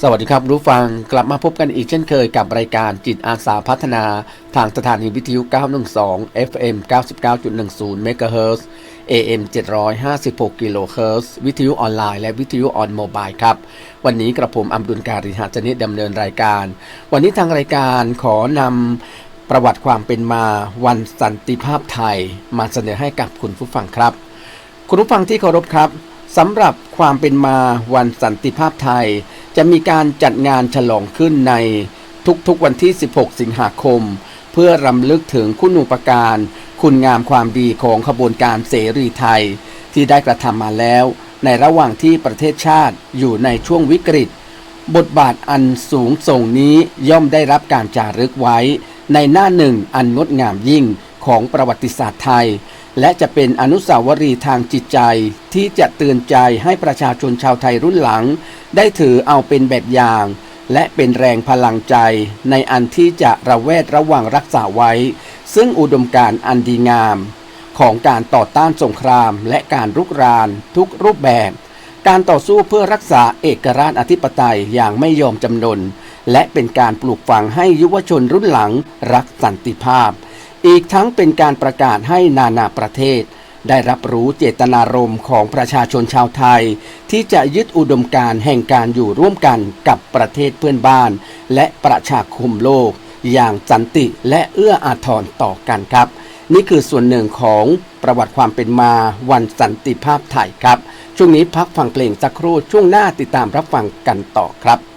สวัสดีครับรู้ฟังกลับมาพบกันอีกเช่นเคยกับรายการจิตอาสาพัฒนาทางสถานีวิทยุ 912 FM 99.10 MHz AM 756กิโลเฮิรตซ์วิทยุออนไลน์และวิทยุออนโมบายครับ วันนี้กระผมอัมดุลการิหาจนิตดำเนินรายการ วันนี้ทางรายการขอนำประวัติความเป็นมาวันสันติภาพไทย มาเสนอให้กับคุณผู้ฟังครับ คุณผู้ฟังที่เคารพครับสำหรับความเป็นมาวันสันติภาพไทย จะมีการจัดงานฉลองขึ้นในทุกๆวันที่ 16 สิงหาคม เพื่อรำลึกถึงคุณูปการ คุณงามความดีของขบวนการเสรีไทย ที่ได้กระทำมาแล้ว ในระหว่างที่ประเทศชาติอยู่ในช่วงวิกฤต บทบาทอันสูงส่งนี้ย่อมได้รับการจารึกไว้ ในหน้าหนึ่งอันงดงามยิ่งของประวัติศาสตร์ไทย และจะเป็นอนุสาวรีย์ทางจิตใจที่จะเตือนใจให้ประชาชนชาวไทยรุ่นหลัง ได้ถือเอาเป็นแบบอย่าง และเป็นแรงพลังใจในอันที่จะระแวดระวังรักษาไว้ ซึ่งอุดมการณ์อันดีงาม ของการต่อต้านสงครามและการรุกรานทุกรูปแบบ การต่อสู้เพื่อรักษาเอกราชอธิปไตยอย่างไม่ยอมจำนน และเป็นการปลูกฝังให้ยุวชนรุ่นหลังรักสันติภาพ อีกทั้งเป็นการประกาศให้นานาประเทศ ได้รับรู้เจตนารมณ์ของประชาชนชาวไทย ที่จะยึดอุดมการแห่งการอยู่ร่วมกันกับประเทศเพื่อนบ้าน และประชาคมโลก อย่างสันติและเอื้ออาทรต่อกันครับ นี่คือส่วนหนึ่งของประวัติความเป็นมาวันสันติภาพไทยครับ ช่วงนี้พักฟังเพลงสักครู่ช่วงหน้าติดตามรับฟังกันต่อครับ